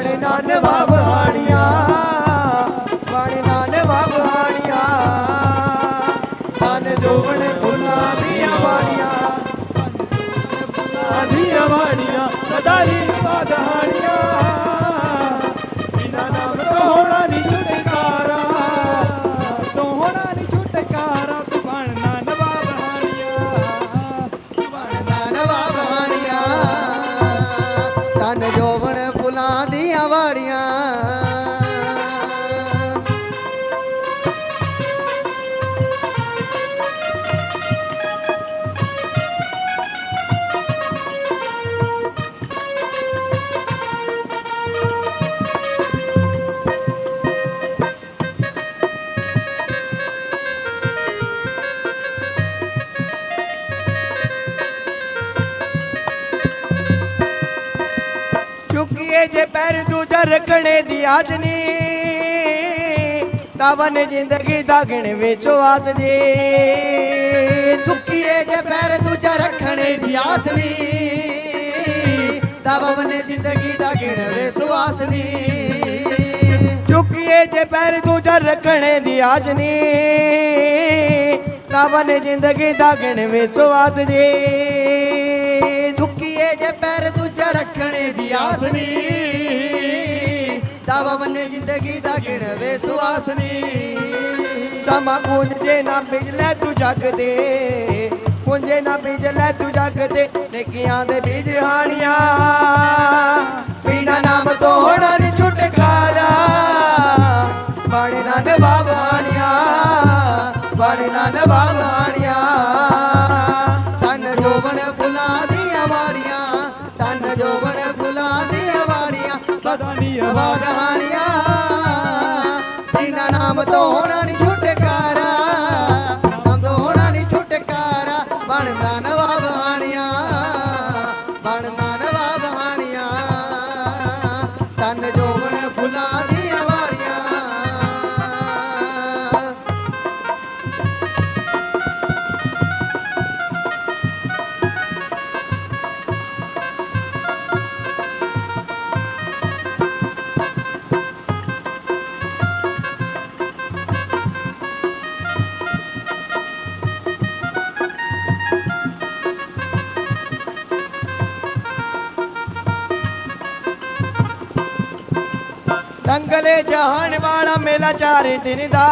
ਬਾਣੇ ਨਾ ਨਿਭਾ ਬਹਾਣੀਆਂ ਬਾਣੇ ਨਾ ਨਿਭਾ ਬਹਾਣੀਆਂ ਤਨ ਜੋਵਣ ਫੁੱਲਾਂ ਦੀਆਂ ਵਾੜੀਆਂ, ਫੁੱਲਾਂ ਦੀਆਂ ਵਾੜੀਆਂ, ਸਦਾ ਹੀ ਬਾਦਹਾਣੀਆਂ ਬਿਨਾ ਨਾਮ ਤੋਂ ਹੋਣਾ ਨਹੀਂ ਛੁਟਕਾਰਾ, ਤੋਂ ਹੋਣਾ ਨਹੀਂ ਛੁਟਕਾਰਾ ਤੂੰ ਬਣਨਾ ਨਵਾਬ ਹਾਣੀਆਂ ਬਣਦਾ ਨਵਾਬ ਹਾਨੀਆਂ ਤਨ ਜੋਬਣ ਚੁੱਕੀਏ ਜੇ ਪੈਰ ਦੂਜਾ ਰੱਖਣੇ ਦੀ ਆਜਨੀ ਤਵਨ ਜ਼ਿੰਦਗੀ ਦਾ ਗਿਣ ਵਿੱਚੋਂ ਆਸ ਦੀ ਚੁੱਕੀਏ ਜੇ ਪੈਰ ਦੂਜਾ ਰੱਖਣੇ ਦੀ ਆਸਨੀ ਤਬ ਬਨੇ ਜ਼ਿੰਦਗੀ ਦਾ ਗਿਣਵੇ ਸੁਆਸਨੀ ਚੁੱਕੀਏ ਜੇ ਪੈਰ ਦੂਜਾ ਰੱਖਣੇ ਦੀ ਆਜਨੀ ਤਵਨ ਜ਼ਿੰਦਗੀ ਦਾ ਗਿਣ ਵਿੱਚੋਂ ਆਸ ਦੀ ਚੁੱਕੀਏ ਜੇ ਪੈਰ ਰੱਖਣੇ ਦੀ ਆਸਨੀ ਤਬ ਬਨੇ ਜ਼ਿੰਦਗੀ ਦਾ ਗਿਣਵੇ ਸੁਆਸਨੀ ਸਮਾ ਕੁੰਜ ਨਾ ਬਿਜਲੇ ਤੂੰ ਜਗ ਦੇ ਕੁੰਜੇ ਨਾ ਬਿਜਲੇ ਤੂੰ ਜਗ ਦੇ ਨੇਕੀਆਂ ਦੇ ਬੀਜ ਹਾਣੀਆਂ। ਬਿਨਾ ਨਾਮ ਤੋਂ ਹੋਣਾ ਨਹੀਂ ਛੁਟਕਾਰਾ ਬਾਣੇ ਨਾ ਨਵਾਬ ਸਦਾ ਨੀ ਆਵਾਜ਼ ਨਾਮ ਤੋਂ ਹੋਣਾ ਨਹੀਂ ਛੁਟਕਾਰਾ। ਨਾਮ ਤੋਂ ਹੋਣਾ ਨਹੀਂ ਛੁਟਕਾਰਾ। ਬਣਦਾ ਨਵਾਬ ਰੰਗਲੇ ਜਹਾਨ ਵਾਲਾ ਮੇਲਾ ਚਾਰੇ ਦਿਨ ਦਾ।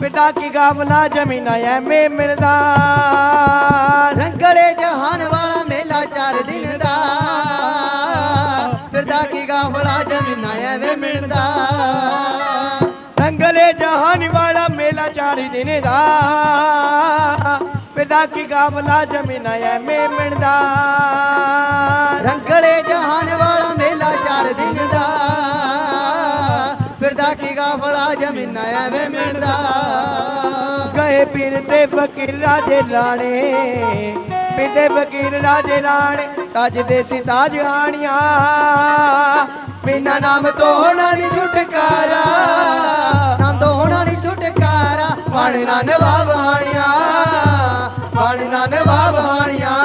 ਪਿਤਾ ਕੀ ਗਾਵਲਾ, ਜ਼ਮੀਨਾਂ ਐਵੇਂ ਮਿਲਦਾ। ਰੰਗਲੇ ਜਹਾਨ ਵਾਲਾ ਮੇਲਾ ਚਾਰ ਦਿਨ ਦਾ। ਫਿਰਦਾ ਕੀ ਗਾਫਲਾ ਜਮੀਨਾ ਐਵੇਂ ਮਿਲਦਾ। ਰੰਗਲੇ ਜਹਾਨ ਵਾਲਾ ਮੇਲਾ ਚਾਰੇ ਦਿਨ ਦਾ। ਪਿਤਾ ਕੀ ਗਾਵਲਾ, ਜ਼ਮੀਨਾਂ ਐਵੇਂ ਮਿਲਦਾ। ਰੰਗਲੇ ਜਹਾਨ ਵਾਲਾ ਮੇਲਾ ਚਾਰ ਦਿਨ ਦਾ। ਗਾਫਲਾ ਜਮੀਨਾ ਐਵੇਂ ਮਿਲਦਾ। ਗਏ ਪੀਰ ਤੇ ਫਕੀਰ ਰਾਜੇ ਲਾਣੇ ਪੀਰ ਤੇ ਫਕੀਰ ਰਾਜੇ ਲਾਣੇ ਤਾਜ ਦੇ ਸੀ ਤਾਜ ਹਾਣੀਆਂ ਬਿਨਾ ਨਾਮ ਤੋਂ ਹੋਣਾ ਨਹੀਂ ਛੁਟਕਾਰਾ। ਨਾਮ ਤੋਂ ਹੋਣਾ ਨਹੀਂ ਛੁਟਕਾਰਾ। ਬਣਨਾ ਨਵਾਬ ਹਾਣੀਆਂ ਬਣਨਾ ਨਵਾਬ ਹਾਣੀਆਂ।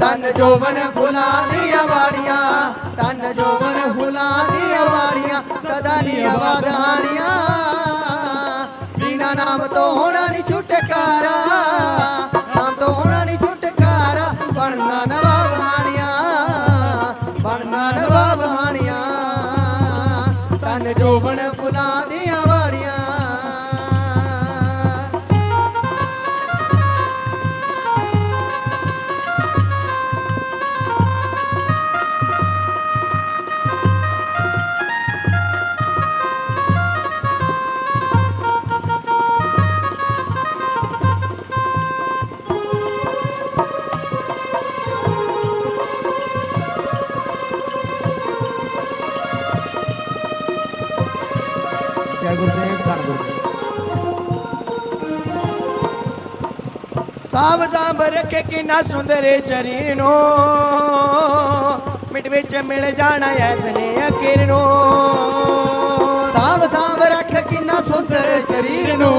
ਤਨ ਜੋਬਨ ਫੁੱਲਾਂ ਦੀਆਂ ਵਾੜੀਆਂ ਤਨ ਜੋਬਨ ਫੁੱਲਾਂ ਦੀਆਂ ਵਾੜੀਆਂ ਸਦਾ ਨੀ ਬਿਨਾ ਨਾਮ ਤੋਂ ਹੋਣਾ ਨਹੀਂ ਛੁਟਕਾਰਾ। ਸਾਂਭ ਸਾਂਭ ਰੱਖੇ ਕਿੰਨਾ ਸੁੰਦਰ ਸਰੀਰ ਨੂੰ। ਮਿੱਟ ਵਿੱਚ ਮਿਲ ਜਾਣਾ ਐਸਨੇ ਅਖੀਰ ਨੂੰ। ਸਾਂਭ ਸਾਂਭ ਰੱਖ ਕਿੰਨਾ ਸੁੰਦਰ ਸਰੀਰ ਨੂੰ।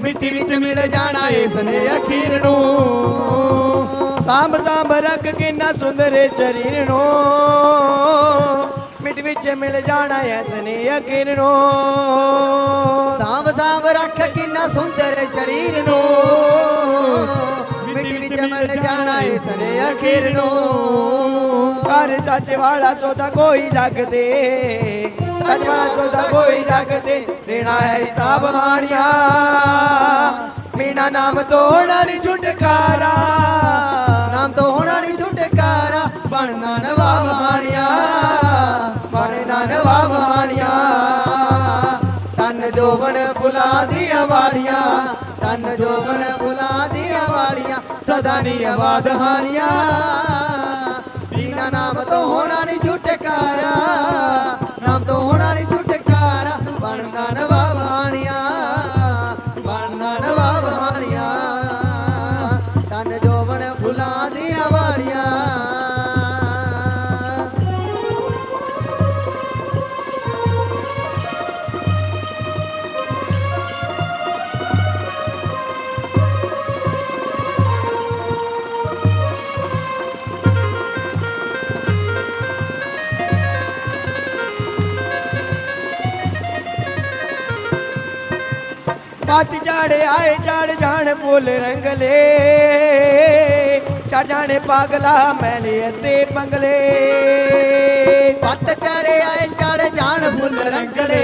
ਮਿੱਟੀ ਵਿੱਚ ਮਿਲ ਜਾਣਾ ਇਸ ਨੇ ਅਖੀਰ ਨੂੰ। ਸਾਂਭ ਸਾਂਭ ਰੱਖ ਕਿੰਨਾ ਸੁੰਦਰ ਸਰੀਰ ਨੂੰ। ਮਿੱਟੀ ਵਿੱਚ ਮਿਲ ਜਾਣਾ ਐਸ ਨੇ ਯਕੀਨ ਨੂੰ। ਸਾਂਭ ਰੱਖ ਕਿੰਨਾ ਸੁੰਦਰ ਸਰੀਰ ਨੂੰ। ਮਿੱਟੀ ਵਿੱਚ ਮਿਲ ਜਾਣਾ ਇਸ ਨੇ ਅਖੀਰ ਨੂੰ। ਘਰ ਸੱਚ ਵਾਲਾ ਸੋਦਾ ਕੋਈ ਜਗ ਦੇ ਸੱਚ ਵਾਲਾ ਸੋਦਾ ਕੋਈ ਜਗ ਦੇ ਦੇਣਾ ਹੈ ਹਿਸਾਬ ਹਾਣੀਆਂ ਮੀਣਾ ਨਾਮ ਤੋਂ ਹੋਣਾ ਨੀ ਛੁਟਕਾਰਾ। ਨਾਮ ਤੋਂ ਹੋਣਾ ਨਹੀਂ ਛੁਟਕਾਰਾ। ਬਣਨਾ ਨਵਾਬ ਹਾਣੀਆਂ ਬਣਨਾ ਨਵਾਬ ਹਾਣੀਆਂ ਤਨ ਜੋਬਨ ਫੁਲਾ ਦੀਆਂ ਵਾੜੀਆਂ ਤਨ ਜੋਬਨ ਫੁਲਾ ਦੀਆਂ ਵਾੜੀਆਂ, ਸਦਾ ਨੀ ਆਬਾਦ ਹਾਣੀਆਂ ਬਿਨਾ ਨਾਮ ਤੋਂ ਹੋਣਾ ਨਹੀਂ ਛੁਟਕਾਰਾ। ਪੱਤ ਝਾੜੇ ਆਏ ਝਾੜ ਜਾਣ ਫੁੱਲ ਰੰਗਲੇ। ਚੜ ਜਾਣੇ ਪਾਗਲਾ ਮੈਲੇ ਅਤੇ ਬੰਗਲੇ। ਪੱਤ ਚੜੇ ਆਏ ਚੜ ਜਾਣ ਫੁੱਲ ਰੰਗਲੇ।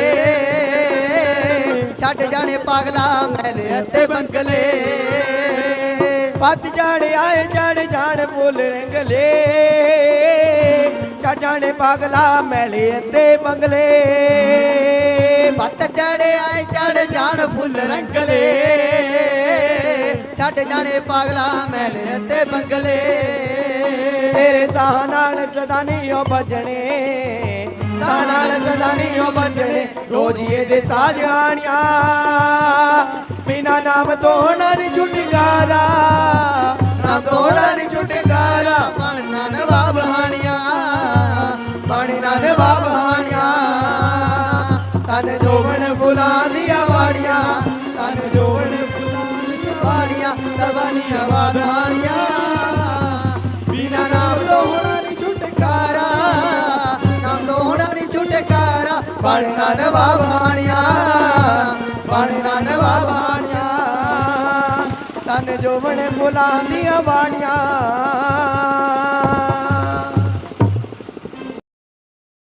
ਛੱਡ ਜਾਣੇ ਪਾਗਲਾ ਮੈਲੇ ਅਤੇ ਬੰਗਲੇ। ਪੱਤ ਝਾੜੇ ਆਏ ਝਾੜ ਜਾਣ ਫੁੱਲ ਰੰਗਲੇ। ਚੜ ਜਾਣੇ ਪਾਗਲਾ ਮੈਲੇ ਅਤੇ ਬੰਗਲੇ। ਪੱਤ ਚੜੇ ਆਏ ਚੜ ਜਾਣ ਫੁੱਲ ਰੰਗਲੇ। ਛੱਡ ਜਾਣੇ ਪਾਗਲਾ ਮੈਲੇ ਤੇ ਬੰਗਲੇ। ਤੇਰੇ ਸਾਹ ਨਾਲ ਸਦਾ ਨਹੀਂ ਉਹ ਬਜਣੇ ਸਾਹ ਨਾਲ ਸਦਾ ਨਹੀਂ ਉਹ ਬਜਣੇ ਰੋਜ਼ ਹੀ ਇਹਦੇ ਸਾਜ ਆਣੀਆਂ। ਬਿਨਾ ਨਾਮ ਤੋਂ ਹੋਣਾ ਨੀ ਛੁਟਕਾਰਾ। ਨਾਮ ਤੋਂ ਹੋਣਾ ਨੀ ਛੁਟਕਾਰਾ। ਹੋਣਾ ਨਹੀਂ ਛੁਟਕਾਰਾ ਬਣਨਾ ਨਵਾਬ ਹਾਣੀਆਂ ਬਣਨਾ ਨਵਾਬ ਹਾਣੀਆਂ। ਤਨ ਜੋਬਨ ਫੁੱਲਾਂ ਦੀਆਂ ਬਾਣੀਆਂ।